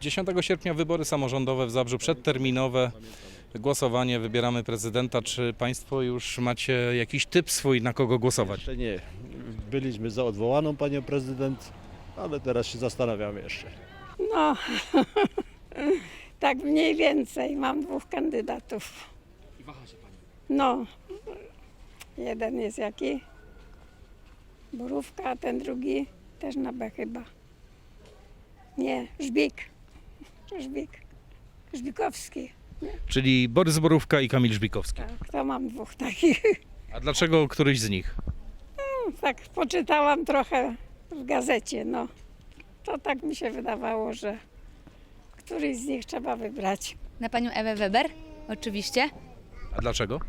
10 sierpnia wybory samorządowe w Zabrzu, przedterminowe głosowanie, wybieramy prezydenta. Czy Państwo już macie jakiś typ swój, na kogo głosować? Jeszcze nie. Byliśmy za odwołaną panią prezydent, ale teraz się zastanawiamy jeszcze. No, tak mniej więcej. Mam dwóch kandydatów. No, jeden jest jaki? Borówka, a ten drugi też na B chyba. Nie, Żbik. Żbik. Żbikowski. Czyli Borys Borówka i Kamil Żbikowski. Tak, to mam dwóch takich. A dlaczego któryś z nich? Tak poczytałam trochę w gazecie, no. To tak mi się wydawało, że któryś z nich trzeba wybrać. Na panią Ewę Weber, oczywiście. A dlaczego?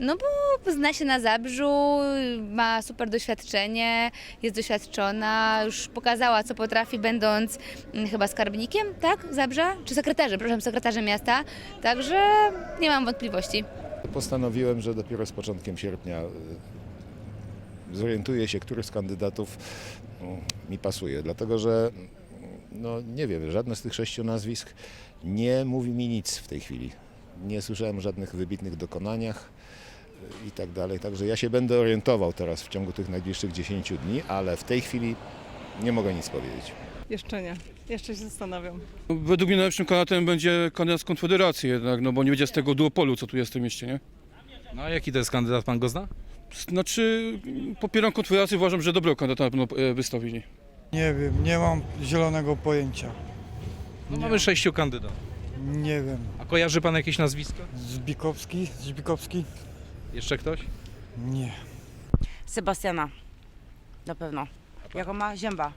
No bo zna się na Zabrzu, ma super doświadczenie, jest doświadczona, już pokazała, co potrafi, będąc mm, chyba skarbnikiem, tak? Zabrza? Czy sekretarzem, przepraszam, sekretarzem miasta. Także nie mam wątpliwości. Postanowiłem, że dopiero z początkiem sierpnia y, zorientuję się, który z kandydatów mm, mi pasuje. Dlatego, że mm, no, nie wiem, żadne z tych sześciu nazwisk nie mówi mi nic w tej chwili. Nie słyszałem o żadnych wybitnych dokonaniach i tak dalej. Także ja się będę orientował teraz w ciągu tych najbliższych 10 dni, ale w tej chwili nie mogę nic powiedzieć. Jeszcze nie. Jeszcze się zastanawiam. Według mnie najlepszym kandydatem będzie kandydat z Konfederacji jednak, no bo nie będzie z tego duopolu, co tu jest w tym mieście, nie? No a jaki to jest kandydat, pan go zna? Znaczy, popieram Konfederację, uważam, że dobrego kandydata na pewno e, wystawili. Nie wiem, nie mam zielonego pojęcia. No mamy sześciu kandydatów. Nie wiem. A kojarzy pan jakieś nazwisko? Zbikowski? Zbikowski? Jeszcze ktoś? Nie. Sebastiana. Na pewno. Jaką ma? Zięba.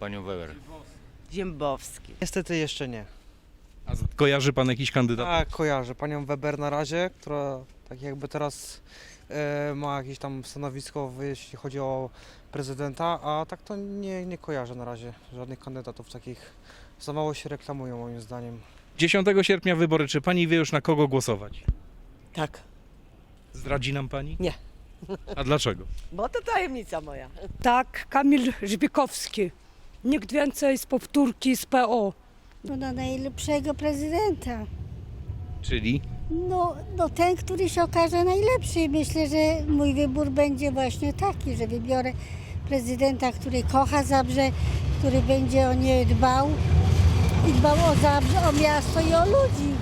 Panią Weber. Ziębowski. Niestety jeszcze nie. A z- kojarzy pan jakiś kandydat? Tak, kojarzę panią Weber na razie, która tak jakby teraz e, ma jakieś tam stanowisko, w- jeśli chodzi o prezydenta, a tak to nie, nie kojarzę na razie żadnych kandydatów takich. Za mało się reklamują moim zdaniem. 10 sierpnia wybory. Czy pani wie już na kogo głosować? Tak. Zdradzi nam pani? Nie. A dlaczego? Bo to tajemnica moja. Tak, Kamil Żbikowski. Nikt więcej z powtórki z PO. No na najlepszego prezydenta. Czyli? No, no ten, który się okaże najlepszy. Myślę, że mój wybór będzie właśnie taki, że wybiorę prezydenta, który kocha Zabrze, który będzie o nie dbał i dbał o Zabrze, o miasto i o ludzi.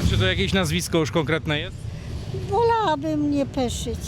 A czy to jakieś nazwisko już konkretne jest? Wolałabym nie peszyć.